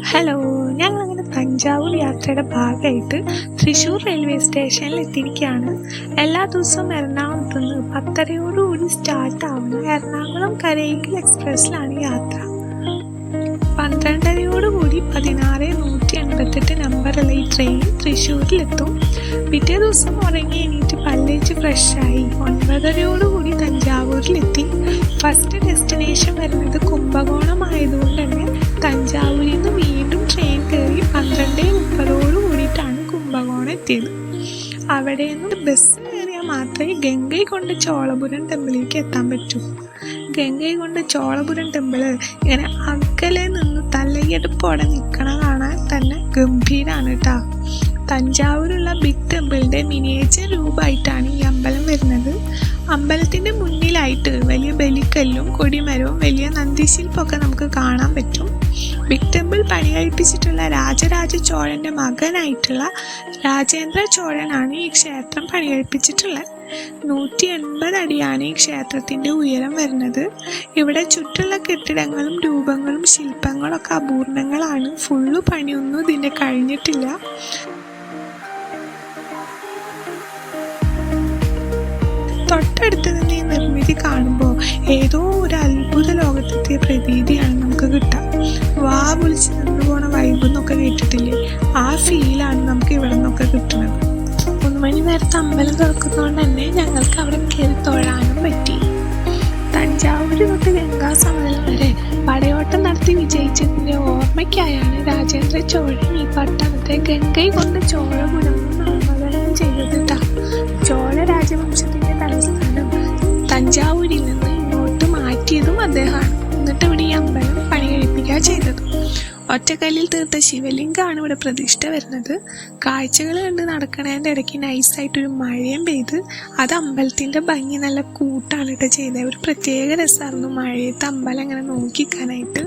Hello ഞങ്ങളങ്ങനെ തഞ്ചാവൂർ യാത്രയുടെ ഭാഗമായിട്ട് തൃശ്ശൂർ റെയിൽവേ സ്റ്റേഷനിൽ എത്തിയിരിക്കുകയാണ്. എല്ലാ ദിവസവും എറണാകുളത്ത് നിന്ന് പത്തരയോടുകൂടി സ്റ്റാർട്ട് ആവുന്ന എറണാകുളം കരയിക്കൽ എക്സ്പ്രസ്സിലാണ് യാത്ര. പന്ത്രണ്ടരയോടുകൂടി പതിനാറ് നൂറ്റി എൺപത്തെട്ട് നമ്പറുള്ള ഈ ട്രെയിൻ തൃശ്ശൂരിലെത്തും പിറ്റേ ദിവസം ഉറങ്ങി എണീറ്റ് പല്ലേച്ച് ഫ്രഷായി ഒൻപതരയോടുകൂടി തഞ്ചാവൂരിലെത്തി ഫസ്റ്റ് ഡെസ്റ്റിനേഷൻ വരുന്നത് കുംഭകോണം ആയതുകൊണ്ട് തന്നെ എത്തിയത്. അവിടെ നിന്ന് ബസ് കയറിയാൽ മാത്രമേ ഗംഗയെ കൊണ്ട് ചോളപുരം ടെമ്പിളിലേക്ക് എത്താൻ പറ്റൂ. ഗംഗയെ കൊണ്ട് ചോളപുരം ടെമ്പിൾ ഇങ്ങനെ അകലെ നിന്ന് തലയെടുപ്പോടെ നിൽക്കണ കാണാൻ തന്നെ ഗംഭീരാണ് കേട്ടോ തഞ്ചാവൂരുള്ള ബിഗ് ടെമ്പിളിന്റെ മിനിയേച്ചർ രൂപമായിട്ടാണ് ഈ അമ്പലം വരുന്നത്. അമ്പലത്തിന്റെ മുന്നിലായിട്ട് വലിയ ബലിക്കല്ലും കൊടിമരവും വലിയ നന്ദിശില്പമൊക്കെ നമുക്ക് കാണാൻ പറ്റും. ബിഗ് ടെമ്പിൾ പണികഴിപ്പിച്ചിട്ടുള്ള രാജരാജ ചോഴന്റെ മകനായിട്ടുള്ള രാജേന്ദ്ര ചോഴനാണ് ഈ ക്ഷേത്രം പണികഴിപ്പിച്ചിട്ടുള്ളത്. നൂറ്റി എൺപത് അടിയാണ് ഈ ക്ഷേത്രത്തിന്റെ ഉയരം വരുന്നത്. ഇവിടെ ചുറ്റുള്ള കെട്ടിടങ്ങളും രൂപങ്ങളും ശില്പങ്ങളൊക്കെ അപൂർണങ്ങളാണ്. ഫുള്ള് പണിയൊന്നും ഇതിന്റെ കഴിഞ്ഞിട്ടില്ല. തൊട്ടടുത്ത് നിന്ന് ഈ നിർമ്മിതി കാണുമ്പോൾ ഏതോ ഒരു അത്ഭുത ലോകത്തെത്തിയ പ്രതീതിയാണ് നമുക്ക് കിട്ടുക. വാ വിളിച്ച് നിന്ന് പോണ വൈബ് എന്നൊക്കെ കേട്ടിട്ടില്ലേ? ആ ഫീലാണ് നമുക്ക് ഇവിടെ നിന്നൊക്കെ കിട്ടുന്നത്. മൂന്ന് മണി നേരത്തെ അമ്പലം തുറക്കുന്നതുകൊണ്ട് തന്നെ ഞങ്ങൾക്ക് അവിടെ കയറി തൊഴാനും പറ്റി. തഞ്ചാവൂർ തൊട്ട് ഗംഗാ സമതലം വരെ പടയോട്ടം നടത്തി വിജയിച്ചതിന്റെ ഓർമ്മയ്ക്കായാണ് രാജേന്ദ്ര ചോഴൻ ഈ പട്ടണത്തെ ഗംഗൈ കൊണ്ട് ചോഴ ഗുണം നാമകരണം ചെയ്തത് ചോഴ തലസ്ഥാനം തഞ്ചാവൂരിൽ നിന്ന് ഇങ്ങോട്ട് മാറ്റിയതും അദ്ദേഹമാണ്. എന്നിട്ട് ഇവിടെ ഈ അമ്പലം പണി കഴിപ്പിക്കുക ചെയ്തത്. ഒറ്റക്കല്ലിൽ തീർത്ത ശിവലിംഗമാണ് ഇവിടെ പ്രതിഷ്ഠ വരുന്നത്. കാഴ്ചകൾ കണ്ട് നടക്കണതിന്റെ ഇടയ്ക്ക് നൈസായിട്ടൊരു മഴയും പെയ്ത് അത് അമ്പലത്തിന്റെ ഭംഗി നല്ല കൂട്ടാണ് കേട്ടോ ചെയ്തത് ഒരു പ്രത്യേക രസമായിരുന്നു മഴയത്ത് അമ്പലം അങ്ങനെ നോക്കിക്കാനായിട്ട്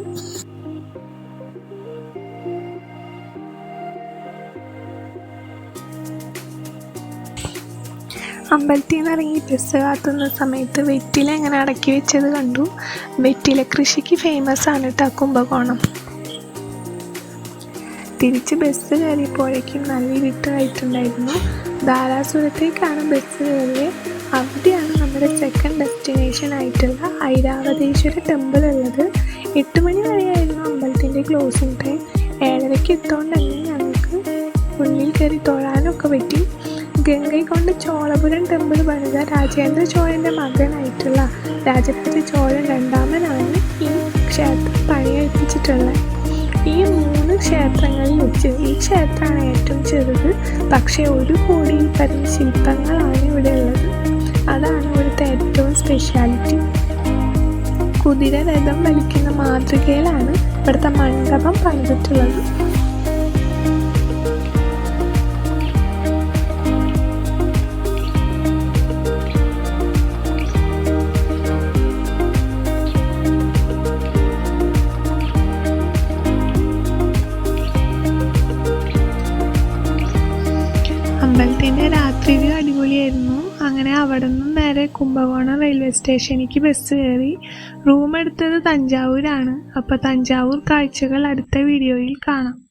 അമ്പലത്തിൽ നിന്ന് ഇറങ്ങി ബസ് കാത്തുന്ന സമയത്ത് വെറ്റില എങ്ങനെ അടക്കി വെച്ചത് കണ്ടു. വെറ്റില കൃഷിക്ക് ഫേമസ് ആണ് കേട്ടോ കുംഭകോണം. തിരിച്ച് ബസ് കയറിയപ്പോഴേക്കും നല്ല ഇരുട്ടായിട്ടുണ്ടായിരുന്നു. ധാരാസുരത്തേക്കാണ് ബസ് കയറിയത് അവിടെയാണ് നമ്മുടെ സെക്കൻഡ് ഡെസ്റ്റിനേഷൻ ആയിട്ടുള്ള ഐരാവതേശ്വര ടെമ്പിൾ ഉള്ളത്. എട്ട് മണി വരെയായിരുന്നു അമ്പലത്തിന്റെ ക്ലോസിംഗ് ടൈം ഏഴരയ്ക്ക് എത്തുകൊണ്ട് തന്നെ ഞങ്ങൾക്ക് ഉള്ളിൽ കയറി തൊഴാനൊക്കെ പറ്റി. ഗംഗൈ കൊണ്ട് ചോളപുരം ടെമ്പിൾ പണിത രാജേന്ദ്ര ചോഴന്റെ മകനായിട്ടുള്ള രാജപുത്ര ചോഴൻ രണ്ടാമനാണ് ഈ ക്ഷേത്രം പണിയെടുപ്പിച്ചിട്ടുള്ളത്. ഈ മൂന്ന് ക്ഷേത്രങ്ങളിൽ വെച്ച് ഈ ക്ഷേത്രമാണ് ഏറ്റവും ചെറുത്. പക്ഷേ ഒരു കോടിയിൽ പരം ശില്പങ്ങളാണ് ഇവിടെ ഉള്ളത്. അതാണ് ഇവിടുത്തെ ഏറ്റവും സ്പെഷ്യാലിറ്റി കുതിര രഥം വലിക്കുന്ന മാതൃകയിലാണ് ഇവിടുത്തെ മണ്ഡപം പണിതിട്ടുള്ളത്. അമ്പലത്തിന്റെ രാത്രി വ്യൂ അടിപൊളിയായിരുന്നു. അങ്ങനെ അവിടെ നിന്നും നേരെ കുംഭകോണം റെയിൽവേ സ്റ്റേഷനിലേക്ക് ബസ് കയറി. റൂം എടുത്തത് തഞ്ചാവൂരാണ്. അപ്പോൾ തഞ്ചാവൂർ കാഴ്ചകൾ അടുത്ത വീഡിയോയിൽ കാണാം.